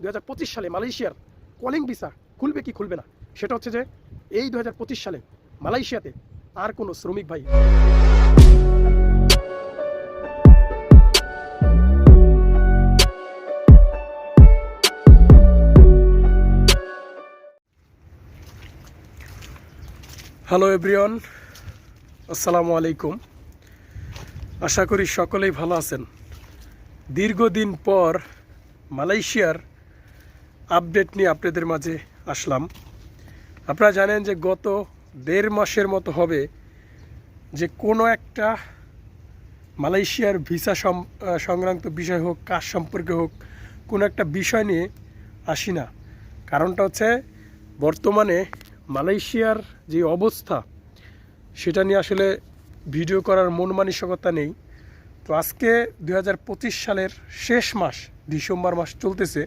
দু হাজার পঁচিশ সালে মালয়েশিয়ার কলিং ভিসা খুলবে কি খুলবে না, সেটা হচ্ছে যে এই দু হাজার পঁচিশ সালে মালয়েশিয়াতে আর কোনো শ্রমিক ভাই হ্যালো এভরিওয়ান আসসালামু আলাইকুম। আশা করি সকলেই ভালো আছেন। দীর্ঘদিন পর মালয়েশিয়ার আপডেট নিয়ে আপনাদের মাঝে আসলাম। আপনারা জানেন যে গত দেড় মাসের মতো হবে যে কোনো একটা মালয়েশিয়ার ভিসা সংক্রান্ত বিষয় হোক, কাজ সম্পর্কে হোক, কোনো একটা বিষয় নিয়ে আসি না। কারণটা হচ্ছে বর্তমানে মালয়েশিয়ার যে অবস্থা, সেটা নিয়ে আসলে ভিডিও করার মন মানসিকতা নেই। তো আজকে দু হাজার পঁচিশ সালের শেষ মাস, ডিসেম্বর মাস চলতেছে।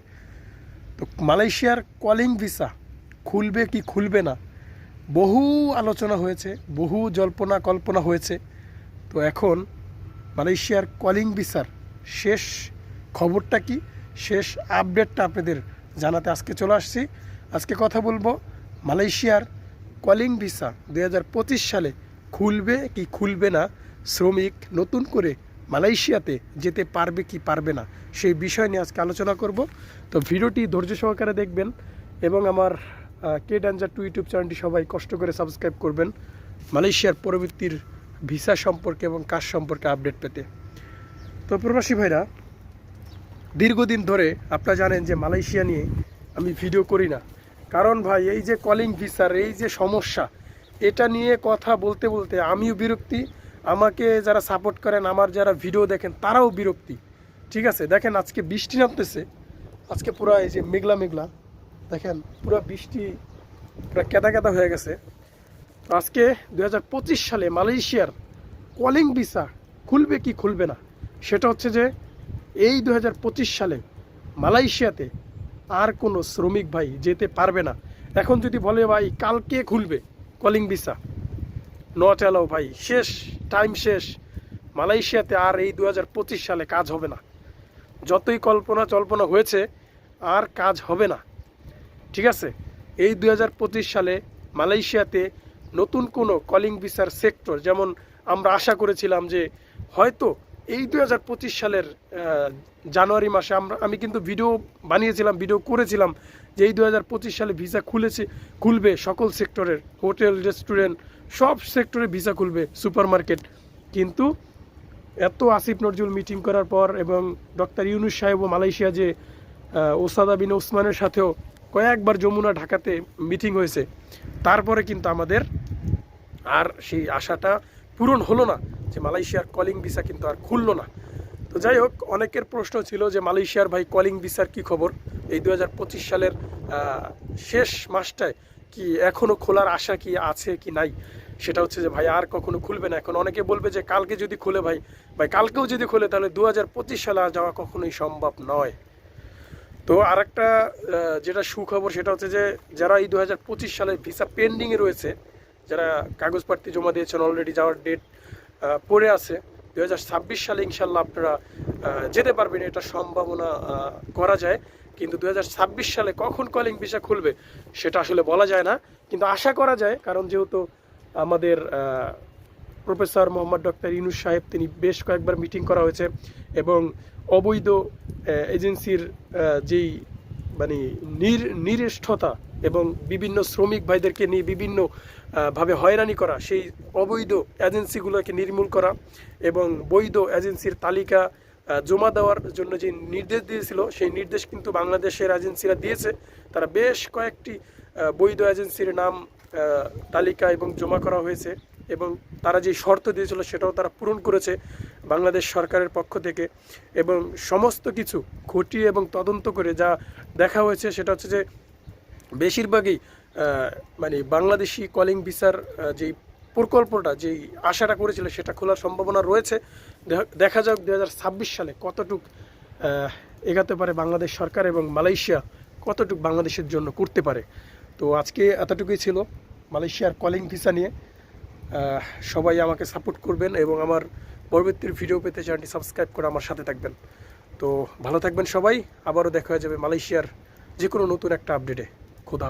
তো মালয়েশিয়ার কলিং ভিসা খুলবে কি খুলবে না, বহু আলোচনা হয়েছে, বহু জল্পনা কল্পনা হয়েছে। তো এখন মালয়েশিয়ার কলিং ভিসার শেষ খবরটা কি? শেষ আপডেটটা আপনাদের জানাতে আজকে চলে আসছি। আজকে কথা বলব মালয়েশিয়ার কলিং ভিসা দু হাজার পঁচিশ সালে খুলবে কি খুলবে না, শ্রমিক নতুন করে মালয়েশিয়াতে যেতে পারবে কি পারবে না, সেই বিষয় নিয়ে আজকে আলোচনা করব। তো ভিডিওটি ধৈর্য সহকারে দেখবেন এবং আমার কে ড্যাঞ্জার টু ইউটিউব চ্যানেলটি সবাই কষ্ট করে সাবস্ক্রাইব করবেন মালয়েশিয়ার পরবর্তীর ভিসা সম্পর্কে এবং কাজ সম্পর্কে আপডেট পেতে। তো প্রবাসী ভাইরা, দীর্ঘদিন ধরে আপনারা জানেন যে মালয়েশিয়া নিয়ে আমি ভিডিও করি না। কারণ ভাই, এই যে কলিং ভিসার এই যে সমস্যা, এটা নিয়ে কথা বলতে বলতে আমিও বিরক্তি আমাকে যারা সাপোর্ট করেন, আমার যারা ভিডিও দেখেন, তারাও বিরক্তি। ঠিক আছে? দেখেন, আজকে বৃষ্টি নামতেছে। আজকে পুরো এই যে মেঘলা মেঘলা। দেখেন, পুরো বৃষ্টি পুরো কেদা কেদা হয়ে গেছে। তো আজকে দু হাজার পঁচিশ সালে মালয়েশিয়ার কলিং ভিসা খুলবে কি খুলবে না, সেটা হচ্ছে যে এই দু হাজার পঁচিশ সালে মালয়েশিয়াতে আর কোনো শ্রমিক ভাই যেতে পারবে না। এখন যদি বলে, ভাই, কালকে খুলবে কলিং ভিসা? নট অ্যালাও ভাই, শেষ টাইম শেষ। মালয়েশিয়াতে আর এই দু হাজার পঁচিশ সালে কাজ হবে না। যতই কল্পনা চল্পনা হয়েছে, আর কাজ হবে না। ঠিক আছে? এই দুহাজার পঁচিশ সালে মালয়েশিয়াতে নতুন কোনো কলিং বিচার সেক্টর যেমন আমরা আশা করেছিলাম যে হয়তো এই দু হাজার পঁচিশ সালের জানুয়ারি মাসে আমরা আমি কিন্তু ভিডিও বানিয়েছিলাম, ভিডিও করেছিলাম যে এই দু হাজার পঁচিশ সালে ভিসা খুলেছে, খুলবে সকল সেক্টরের, হোটেল, রেস্টুরেন্ট, সব সেক্টরে ভিসা খুলবে সুপার মার্কেট কিন্তু এত আসিফ নজরুল মিটিং করার পর এবং ডক্টর ইউনুস সাহেব ও মালয়েশিয়া যে ওসাদা বিন ওসমানের সাথেও কয়েকবার যমুনা ঢাকাতে মিটিং হয়েছে, তারপরে কিন্তু আমাদের আর সেই আশাটা পূরণ হলো না। যে মালয়েশিয়ার কলিং ভিসা কিন্তু আর খুললো না। তো যাই হোক, অনেকের প্রশ্ন ছিল যে মালয়েশিয়ার ভাই কলিং ভিসার কি খবর? এই দু হাজার পঁচিশ সালের শেষ মাসটায় কি এখনও খোলার আশা কি আছে কি নাই? সেটা হচ্ছে যে ভাই আর কখনো খুলবে না। এখন অনেকে বলবে যে কালকে যদি খুলে ভাই ভাই কালকেও যদি খুলে তাহলে দু হাজার পঁচিশ সালে আর যাওয়া কখনোই সম্ভব নয়। তো আরেকটা যেটা সুখবর সেটা হচ্ছে যে যারা এই দু সালে ভিসা পেন্ডিংয়ে রয়েছে, যারা কাগজপত্র জমা দিয়েছেন অলরেডি যাওয়ার ডেট পড়ে আছে। দু হাজার ছাব্বিশ সালে ইনশাল্লাহ আপনারা যেতে পারবেন, এটা সম্ভাবনা করা যায়। কিন্তু দু হাজার ছাব্বিশ সালে কখন কলিং ভিসা খুলবে, সেটা আসলে বলা যায় না। কিন্তু আশা করা যায়, কারণ যেহেতু আমাদের প্রফেসর মোহাম্মদ ডক্টর ইউনুস সাহেব, তিনি বেশ কয়েকবার মিটিং করা হয়েছে এবং অবৈধ এজেন্সির যেই মানে নির নিরেষ্ঠতা এবং বিভিন্ন শ্রমিক ভাইদেরকে নিয়ে বিভিন্ন ভাবে হয়রানি করা, সেই অবৈধ এজেন্সিগুলোকে নির্মূল করা এবং বৈধ এজেন্সির তালিকা জমা দেওয়ার জন্য যে নির্দেশ দিয়েছিল, সেই নির্দেশ কিন্তু বাংলাদেশের এজেন্সিরা দিয়েছে। তারা বেশ কয়েকটি বৈধ এজেন্সির নাম তালিকা এবং জমা করা হয়েছে এবং তারা যে শর্ত দিয়েছিল সেটাও তারা পূরণ করেছে বাংলাদেশ সরকারের পক্ষ থেকে এবং সমস্ত কিছু খতিয়ে এবং তদন্ত করে যা দেখা হয়েছে সেটা হচ্ছে যে বেশিরভাগই মানে বাংলাদেশি কলিং ভিসার যেই প্রকল্পটা, যেই আশাটা করেছিল সেটা খোলার সম্ভাবনা রয়েছে। দেখ- যাক দু হাজার ছাব্বিশ সালে কতটুক এগাতে পারে বাংলাদেশ সরকার এবং মালয়েশিয়া কতটুক বাংলাদেশের জন্য করতে পারে। তো আজকে এতটুকুই ছিল মালয়েশিয়ার কলিং ভিসা নিয়ে। সবাই আমাকে সাপোর্ট করবেন এবং আমার পরবর্তী ভিডিও পেতে চ্যানেলটি সাবস্ক্রাইব করে আমার সাথে থাকবেন। তো ভালো থাকবেন সবাই। আবারও দেখা হয়ে যাবে মালয়েশিয়ার যে কোনো নতুন একটা আপডেটে খুদা